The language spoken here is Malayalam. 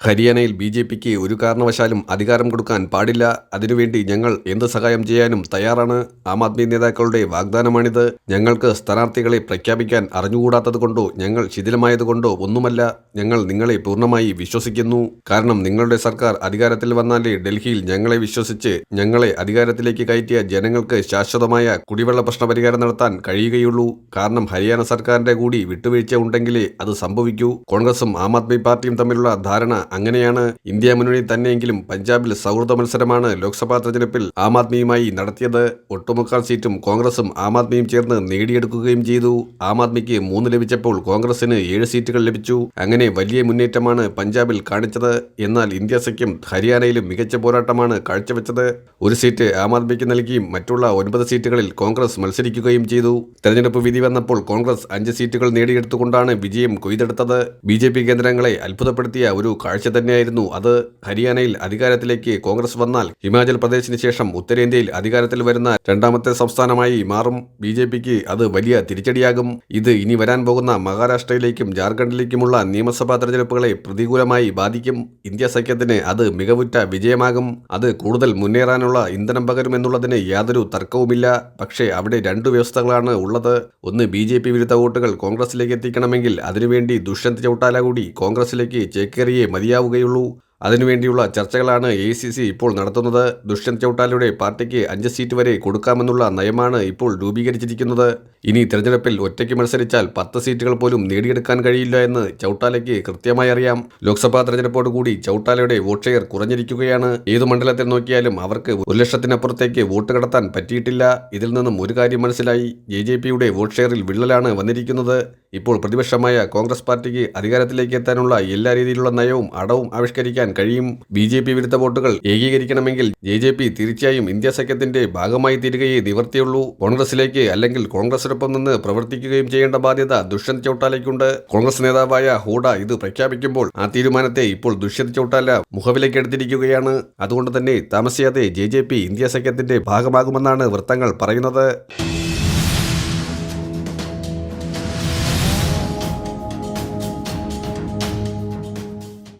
ഹരിയാനയിൽ ബി ജെ പിക്ക് ഒരു കാരണവശാലും അധികാരം കൊടുക്കാൻ പാടില്ല. അതിനുവേണ്ടി ഞങ്ങൾ എന്ത് സഹായം ചെയ്യാനും തയ്യാറാണ്. ആം ആദ്മി നേതാക്കളുടെ വാഗ്ദാനമാണിത്. ഞങ്ങൾക്ക് സ്ഥാനാർത്ഥികളെ പ്രഖ്യാപിക്കാൻ അറിഞ്ഞുകൂടാത്തതുകൊണ്ടോ ഞങ്ങൾ ശിഥിലമായതുകൊണ്ടോ ഒന്നുമല്ല. ഞങ്ങൾ നിങ്ങളെ പൂർണമായി വിശ്വസിക്കുന്നു. കാരണം നിങ്ങളുടെ സർക്കാർ അധികാരത്തിൽ വന്നാലേ ഡൽഹിയിൽ ഞങ്ങളെ വിശ്വസിച്ച് ഞങ്ങളെ അധികാരത്തിലേക്ക് കയറ്റിയ ജനങ്ങൾക്ക് ശാശ്വതമായ കുടിവെള്ള പ്രശ്ന പരിഹാരം നടത്താൻ കഴിയുകയുള്ളൂ. കാരണം ഹരിയാന സർക്കാരിന്റെ കൂടി വിട്ടുവീഴ്ച ഉണ്ടെങ്കിലേ അത് സംഭവിക്കൂ. കോൺഗ്രസും ആം ആദ്മി പാർട്ടിയും തമ്മിലുള്ള ധാരണ അങ്ങനെയാണ് ഇന്ത്യ മുന്നണി തന്നെയെങ്കിലും പഞ്ചാബിൽ സൗഹൃദ മത്സരമാണ് ലോക്സഭാ തെരഞ്ഞെടുപ്പിൽ ആം ആദ്മിയുമായി നടത്തിയത്. ഒട്ടുമുക്കാൽ സീറ്റും കോൺഗ്രസും ആം ആദ്മിയും ചേർന്ന് നേടിയെടുക്കുകയും ചെയ്തു. ആം ആദ്മിക്ക് മൂന്ന് ലഭിച്ചപ്പോൾ കോൺഗ്രസിന് ഏഴ് സീറ്റുകൾ ലഭിച്ചു. അങ്ങനെ വലിയ മുന്നേറ്റമാണ് പഞ്ചാബിൽ കാണിച്ചത്. എന്നാൽ ഇന്ത്യ സഖ്യം ഹരിയാനയിലും മികച്ച പോരാട്ടമാണ് കാഴ്ചവെച്ചത്. ഒരു സീറ്റ് ആം ആദ്മിക്ക് നൽകിയും മറ്റുള്ള ഒൻപത് സീറ്റുകളിൽ കോൺഗ്രസ് മത്സരിക്കുകയും ചെയ്തു. തെരഞ്ഞെടുപ്പ് വിധി വന്നപ്പോൾ കോൺഗ്രസ് അഞ്ച് സീറ്റുകൾ നേടിയെടുത്തുകൊണ്ടാണ് വിജയം കൊയ്തെടുത്തത്. ബി കേന്ദ്രങ്ങളെ അത്ഭുതപ്പെടുത്തിയ ഒരു കാഴ്ച തന്നെയായിരുന്നു. അത് ഹരിയാനയിൽ അധികാരത്തിലേക്ക് കോൺഗ്രസ് വന്നാൽ ഹിമാചൽ പ്രദേശിന് ശേഷം ഉത്തരേന്ത്യയിൽ അധികാരത്തിൽ വരുന്ന രണ്ടാമത്തെ സംസ്ഥാനമായി മാറും ബി ജെ പിക്ക്. അത് വലിയ തിരിച്ചടിയാകും. ഇത് ഇനി വരാൻ പോകുന്ന മഹാരാഷ്ട്രയിലേക്കും ജാർഖണ്ഡിലേക്കുമുള്ള നിയമസഭാ തെരഞ്ഞെടുപ്പുകളെ പ്രതികൂലമായി ബാധിക്കും. ഇന്ത്യ സഖ്യത്തിന് അത് മികവുറ്റ വിജയമാകും. അത് കൂടുതൽ മുന്നേറാനുള്ള ഇന്ധനം പകരുമെന്നുള്ളതിന് യാതൊരു തർക്കവുമില്ല. പക്ഷേ അവിടെ രണ്ടു വ്യവസ്ഥകളാണ് ഉള്ളത്. ഒന്ന് ബി ജെ പി വിരുദ്ധ വോട്ടുകൾ കോൺഗ്രസിലേക്ക് എത്തിക്കണമെങ്കിൽ അതിനുവേണ്ടി ദുഷ്യന്ത് ചൌട്ടാല കൂടി കോൺഗ്രസിലേക്ക് ചേക്കേറിയേ Ya, 给撸 അതിനുവേണ്ടിയുള്ള ചർച്ചകളാണ് എ സി സി ഇപ്പോൾ നടത്തുന്നത്. ദുഷ്യന്ത് ചൌട്ടാലയുടെ പാർട്ടിക്ക് അഞ്ച് സീറ്റ് വരെ കൊടുക്കാമെന്നുള്ള നയമാണ് ഇപ്പോൾ രൂപീകരിച്ചിരിക്കുന്നത്. ഇനി തിരഞ്ഞെടുപ്പിൽ ഒറ്റയ്ക്ക് മത്സരിച്ചാൽ പത്ത് സീറ്റുകൾ പോലും നേടിയെടുക്കാൻ കഴിയില്ല എന്ന് ചൌട്ടാലയ്ക്ക് കൃത്യമായി അറിയാം. ലോക്സഭാ തെരഞ്ഞെടുപ്പോട് കൂടി ചൗട്ടാലയുടെ വോട്ട് ഷെയർ കുറഞ്ഞിരിക്കുകയാണ്. ഏതു മണ്ഡലത്തിൽ നോക്കിയാലും അവർക്ക് ഒരു ലക്ഷത്തിനപ്പുറത്തേക്ക് വോട്ട് കടത്താൻ പറ്റിയിട്ടില്ല. ഇതിൽ നിന്നും ഒരു കാര്യം മനസ്സിലായി. ജെ ജെ പിയുടെ വോട്ട് ഷെയറിൽ വിള്ളലാണ് വന്നിരിക്കുന്നത്. ഇപ്പോൾ പ്രതിപക്ഷമായ കോൺഗ്രസ് പാർട്ടിക്ക് അധികാരത്തിലേക്ക് എത്താനുള്ള എല്ലാ രീതിയിലുള്ള നയവും അടവും ആവിഷ്കരിക്കാൻ കഴിയും. ബി ജെ പി വിരുദ്ധ വോട്ടുകൾ ഏകീകരിക്കണമെങ്കിൽ ജെ ജെ പി തീർച്ചയായും ഇന്ത്യ സഖ്യത്തിന്റെ ഭാഗമായി തീരുകയേ നിവർത്തിയുള്ളൂ. കോൺഗ്രസിലേക്ക് അല്ലെങ്കിൽ കോൺഗ്രസിനൊപ്പം നിന്ന് പ്രവർത്തിക്കുകയും ചെയ്യേണ്ട ബാധ്യത ദുഷ്യന്ത് ചൌട്ടാലയ്ക്കുണ്ട്. കോൺഗ്രസ് നേതാവായ ഹൂഡ ഇത് പ്രഖ്യാപിക്കുമ്പോൾ ആ തീരുമാനത്തെ ഇപ്പോൾ ദുഷ്യന്ത് ചൌട്ടാല മുഖവിലേക്ക് എടുത്തിരിക്കുകയാണ്. അതുകൊണ്ട് തന്നെ താമസിയാതെ ജെ ജെ പി ഇന്ത്യ സഖ്യത്തിന്റെ ഭാഗമാകുമെന്നാണ് വൃത്തങ്ങൾ പറയുന്നത്.